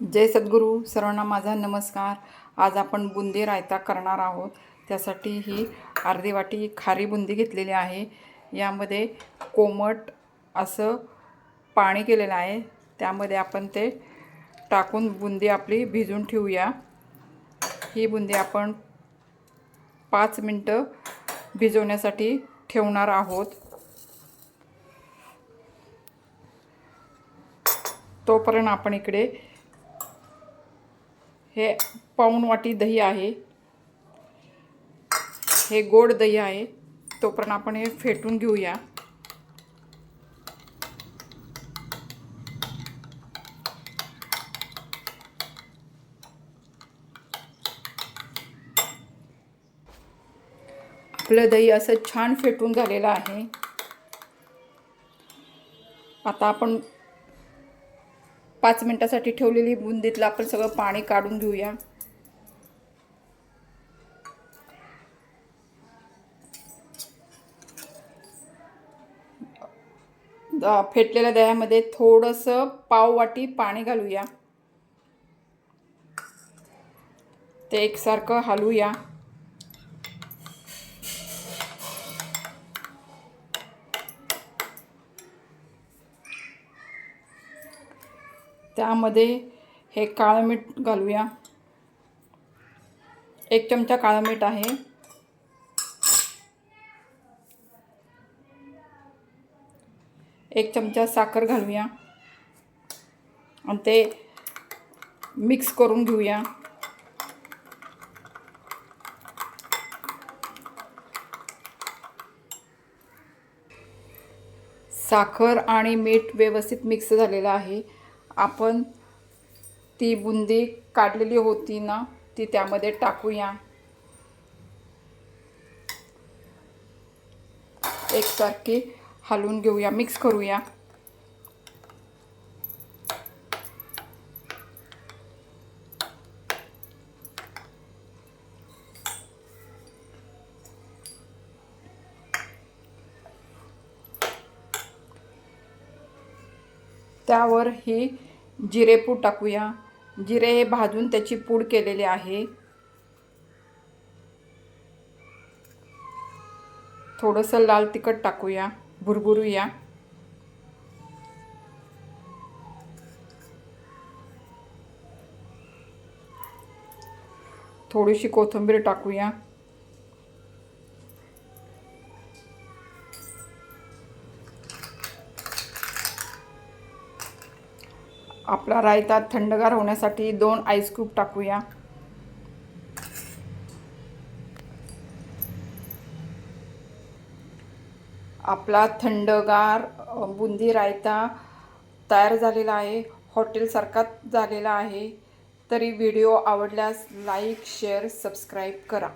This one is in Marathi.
जय सद्गुरू सर्वांना माझा नमस्कार. आज आपण बुंदी रायता करणार आहोत. त्यासाठी ही अर्धी वाटी खारी बुंदी घेतलेली आहे. यामध्ये कोमट असं पाणी केलेलं आहे. त्यामध्ये आपण ते टाकून बुंदी आपली भिजून ठेवूया. ही बुंदी आपण पाच मिनटं भिजवण्यासाठी ठेवणार आहोत. तोपर्यंत आपण इकडे हे पाऊण वाटी दही आहे. हे गोड दही आहे. तोपर्यंत आपण हे फेटून घेऊया. आपलं दही असं छान फेटून झालेलं आहे. आता आपण पाच मिनटासाठी ठेवलेली बुंदीतलं आपण सगळं पाणी काढून घेऊया. फेटलेल्या दह्यामध्ये थोडंसं पाववाटी पाणी घालूया. ते एकसारखं हलवूया त्यामध्ये हे काळं मीठ घालूया. एक चमचा काळं मीठ आहे. एक चमचा साखर घालूया. आणि ते मिक्स करून घेऊया. साखर आणि मीठ व्यवस्थित मिक्स झालेलं आहे. आपण ती बुंदी काढलेली होती ना ती त्यामध्ये टाकूया. एकसारखी हलवून घेऊया मिक्स करूया. त्यावर ही जिरेपूड टाकूया. जिरे हे भाजून त्याची पूड केलेली आहे. थोडंसं लाल तिखट टाकूया. भुरभुरूया. थोडीशी कोथिंबीर टाकूया. आपला रायता थंडगार होण्यासाठी दोन आईस क्यूब टाकूया. आपला थंडगार बुंदी रायता तयार झालेला आहे. हॉटेलसारखाच झालेला आहे. तरी व्हिडिओ आवडल्यास लाईक शेअर सबस्क्राईब करा.